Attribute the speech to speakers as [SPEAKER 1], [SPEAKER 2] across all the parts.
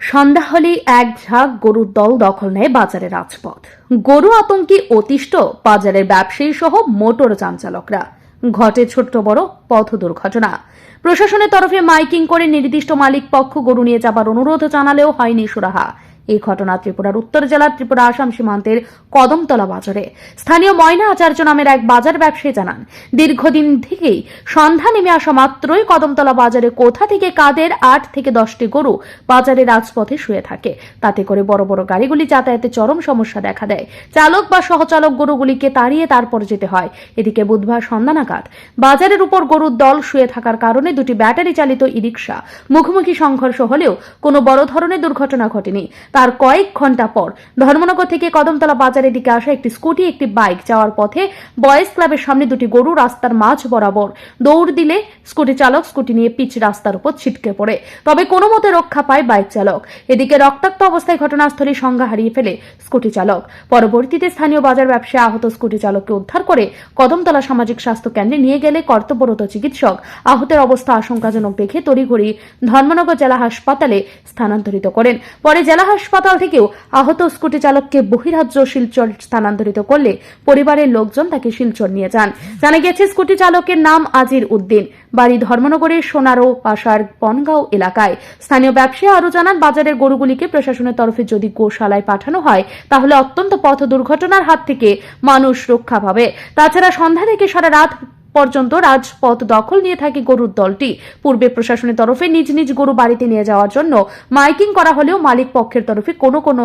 [SPEAKER 1] সন্ধ্যা হলে এক ঝাঁক গরুর দল দখল নেয় বাজারের রাজপথ। গরু আতঙ্কে অতিষ্ঠ বাজারের ব্যবসায়ী সহ মোটর যান চালকরা ঘটে ছোট্ট বড় পথ দুর্ঘটনা। প্রশাসনের তরফে মাইকিং করে নির্দিষ্ট মালিক পক্ষ গরু নিয়ে যাবার অনুরোধ জানালেও হয়নি সুরাহা। এই ঘটনা ত্রিপুরার উত্তর জেলার ত্রিপুরা আসাম সীমান্তের কদমতলা বাজারে। স্থানীয় ময়না আচার্য নামের এক বাজার ব্যবসায়ী জানান, দীর্ঘদিন থেকেই সন্ধ্যা নেমে আসা মাত্রই কদমতলা বাজারে কোথা থেকে কাদের আট থেকে দশটি গরু বাজারে রাজপথে শুয়ে থাকে। তাতে করে বড় বড় গাড়িগুলি যাতায়াতে চরম সমস্যা দেখা দেয়। চালক বা সহচালক গরুগুলিকে তাড়িয়ে তারপর যেতে হয়। এদিকে বুধবার সন্ধ্যা নাগাদ বাজারের উপর গরুর দল শুয়ে থাকার কারণে দুটি ব্যাটারি চালিত ই রিক্সা মুখোমুখি সংঘর্ষ হলেও কোনো বড় ধরনের দুর্ঘটনা ঘটেনি। তার কয়েক ঘণ্টা পর ধর্মনগর থেকে কদমতলা বাজারের দিকে আসা একটি স্কুটি, একটি বাইক যাওয়ার পথে বয়েজ ক্লাবের সামনে দুটি গরু রাস্তার মাঝ বরাবর দৌড় দিলে স্কুটি চালক স্কুটি নিয়ে পিচ রাস্তার উপর ছিটকে পড়ে। তবে কোনো মতে রক্ষা পায় বাইক চালক। এদিকে রক্তাক্ত অবস্থায় ঘটনাস্থলে সংজ্ঞা হারিয়ে ফেলে স্কুটি চালক। পরবর্তীতে স্থানীয় বাজার ব্যবসায় আহত স্কুটি চালককে উদ্ধার করে কদমতলা সামাজিক স্বাস্থ্য কেন্দ্রে নিয়ে গেলে কর্তব্যরত চিকিৎসক আহতের অবস্থা আশঙ্কাজনক দেখে তড়িঘড়ি ধর্মনগর জেলা হাসপাতালে স্থানান্তরিত করেন। পরে জেলা হাসপাতাল থেকেও আহত স্কুটি চালককে বহিরাজ্য শিলচর স্থানান্তরিত করলে পরিবারের লোকজন তাকে শিলচর নিয়ে যান। জানা গেছে স্কুটি চালকের নাম আজির উদ্দিন, বাড়ি ধর্মনগরের সোনারো পাশার বনগাঁও এলাকায়। স্থানীয় ব্যবসায়ী আরও জানান, বাজারের গরুগুলিকে প্রশাসনের তরফে যদি গোশালায় পাঠানো হয়, তাহলে অত্যন্ত পথ দুর্ঘটনার হাত থেকে মানুষ রক্ষা পাবে। তাছাড়া সন্ধ্যা থেকে সারা রাত পর্যন্ত রাজপথ দখল নিয়ে থাকে গরুর দলটি। পূর্বে প্রশাসনের তরফে নিজ নিজ গরু বাড়িতে নিয়ে যাওয়ার জন্য মাইকিং করা হলেও মালিক পক্ষের তরফে কোনো কোনো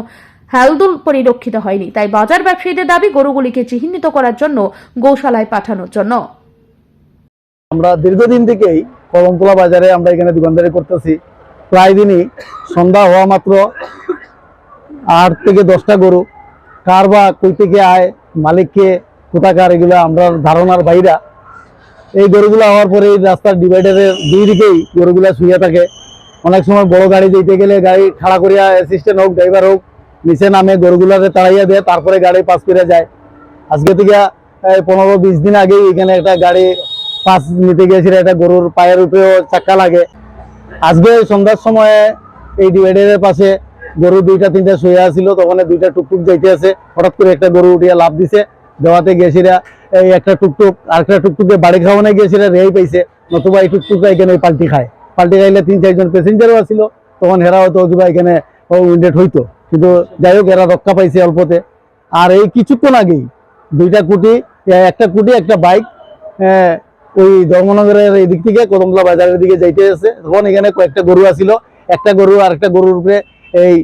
[SPEAKER 1] হেলদুল পরিলক্ষিত হয়নি। তাই বাজার ব্যবসায়ীদের দাবি, গরুগুলিকে চিহ্নিত করার জন্য গোশালায় পাঠানোর জন্য।
[SPEAKER 2] আমরা দীর্ঘদিন থেকেই কলমতলা বাজারে আমরা এখানে দোকানদারি করতেছি। প্রায় দিনই সন্ধ্যা হওয়া মাত্র আট থেকে দশটা গরু। কার বা কই থেকে আয়, মালিককে কোথাকার, এগুলো আমরা ধারণার বাইরা এই গরুগুলো হওয়ার পরে এই রাস্তার ডিভাইডারের দুই দিকেই গরুগুলা শুয়ে থাকে। অনেক সময় বড় গাড়ি যেতে গেলে গাড়ি খাড়া করিয়া অ্যাসিস্ট্যান্ট হোক ড্রাইভার হোক, নিচে নামে গরুগুলাকে তাড়াইয়া দেয়, তারপরে গাড়ি পাস করে যায়। আজকে থেকে পনেরো বিশ দিন আগেই এখানে একটা গাড়ি পাস নিতে গিয়েছিল, একটা গরুর পায়ের উপরেও চাক্কা লাগে। আজকে সন্ধ্যার সময়ে এই ডিভাইডারের পাশে গরু দুইটা, তিনটা শুয়ে আছিল, তখন দুইটা টুকটুক যাইতে আছে হঠাৎ করে একটা গরু উঠিয়া লাভ দিছে, দেওয়াতে গেছিরা একটা টুকটুক আর একটা টুকটুকে বাড়ি খাওয়ানো গিয়েছিল, রেহাই পাইছে। নতুবা এই টুকটুকটা এখানে পাল্টি খায়। পাল্টি খাইলে তিন, চারজন প্যাসেঞ্জারও আছিল, তখন হেরা হয়তো কিবা এখানে উইন্ডেড হইতো। কিন্তু যাই হোক এরা রক্ষা পাইছে অল্পতে। আর এই কিছুক্ষণ আগেই দুইটা কুটি একটা কুটি, একটা বাইক ওই ধর্মনগরের এই দিক থেকে, কদমতলা বাজারের দিকে যাইতে আছে। তখন এখানে কয়েকটা গরু আছিল। একটা গরু আর একটা গরুর উপরে এই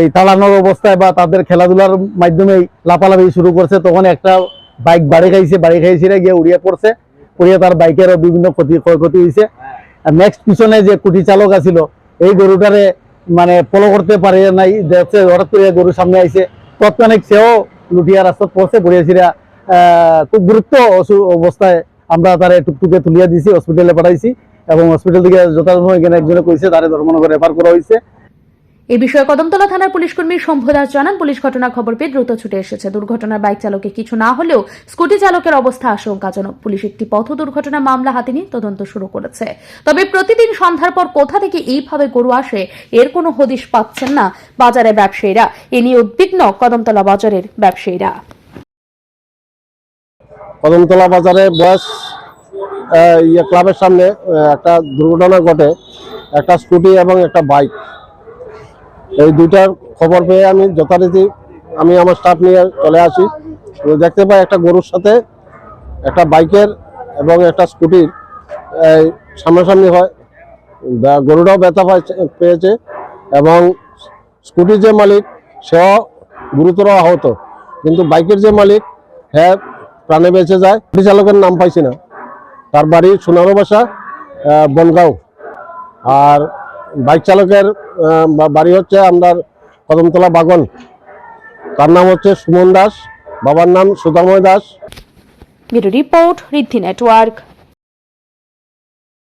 [SPEAKER 2] এই তাড়ানোর অবস্থায় বা তাদের খেলাধুলার মাধ্যমেই লাফালাফি শুরু করছে। তখন একটা বাইক বাড়ি খাইছে বাড়ি খাইছে গিয়ে উড়িয়ে পড়ছে। পড়িয়ে তার বাইকেরও বিভিন্ন ক্ষতি, ক্ষয়ক্ষতি হয়েছে আর নেক্সট পিছনে যে কুটি চালক আছিল, এই গরুটারে মানে ফলো করতে পারে নাই দেখছে হঠাৎ করে গরু সামনে আইছে তৎক্ষণিক সেও লুটিয়া রাস্তাত পড়ছে পড়িয়েছিরা খুব গুরুত্ব অবস্থায় আমরা তারে টুকটুকে তুলিয়া দিছি হসপিটালে পাঠাইছি। এবং হসপিটাল থেকে যথাযথ এখানে একজনে কইছে তারে ধর্মনগর রেফার করা হয়েছে
[SPEAKER 1] এ বিষয়ে কদমতলা থানার পুলিশ কর্মী শম্ভু দাস জানান, পুলিশ ঘটনার খবর পেয়ে দ্রুত ছুটে এসেছে। দুর্ঘটনার বাইক চালকে কিছু না হলেও স্কুটি চালকের অবস্থা আশঙ্কাজনক। পুলিশ একটি পথ দুর্ঘটনা মামলা হাতে নিয়ে তদন্ত শুরু করেছে। তবে প্রতিদিন সন্ধ্যার পর কোথা থেকে এইভাবে গরু আসে, এর কোনো হদিশ পাচ্ছেন না বাজারের ব্যবসায়ীরা। এ নিয়ে উদ্বিগ্ন কদমতলা বাজারের ব্যবসায়ীরা।
[SPEAKER 3] কদমতলা বাজারে বয়স ইয়ে ক্লাবের সামনে একটা দুর্ঘটনা ঘটে। একটা স্কুটি এবং একটা বাইক। এই দুইটার খবর পেয়ে আমি যথারীতি আমি আমার স্টাফ নিয়ে চলে আসি। দেখতে পাই একটা গরুর সাথে একটা বাইকের এবং একটা স্কুটির সামনাসামনি হয়। গরুটাও ব্যথা পেয়েছে এবং স্কুটির যে মালিক, সেও গুরুতর আহত। কিন্তু বাইকের যে মালিক হ্যাঁ প্রাণে বেঁচে যায়, গাড়ি চালকের নাম পাইছি না। তার বাড়ি সোনারো বাসা বনগাঁও। আর বাইক চালকের বাড়ি হচ্ছে আপনার কদমতলা বাগন। তার নাম হচ্ছে সুমন দাস, বাবার নাম Sudamoy Das.
[SPEAKER 1] Report Riddhi network.